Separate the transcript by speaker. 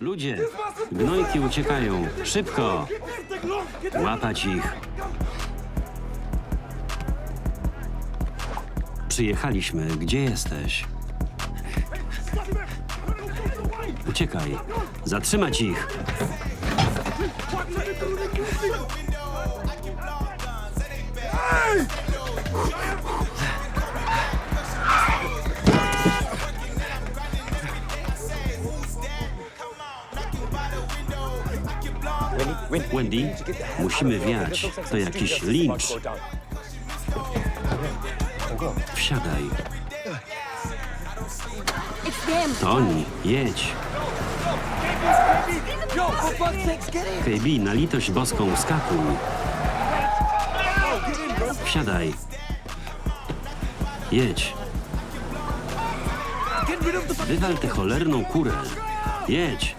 Speaker 1: Ludzie, gnojki uciekają. Szybko! Łapać ich. Przyjechaliśmy. Gdzie jesteś? Uciekaj. Zatrzymać ich. Wendy, musimy wiać. To jakiś lincz. Wsiadaj.
Speaker 2: It's them.
Speaker 1: To oni. Jedź. KB, na litość boską, skakuj. Wsiadaj. Jedź. Wywal tę cholerną kurę. Jedź.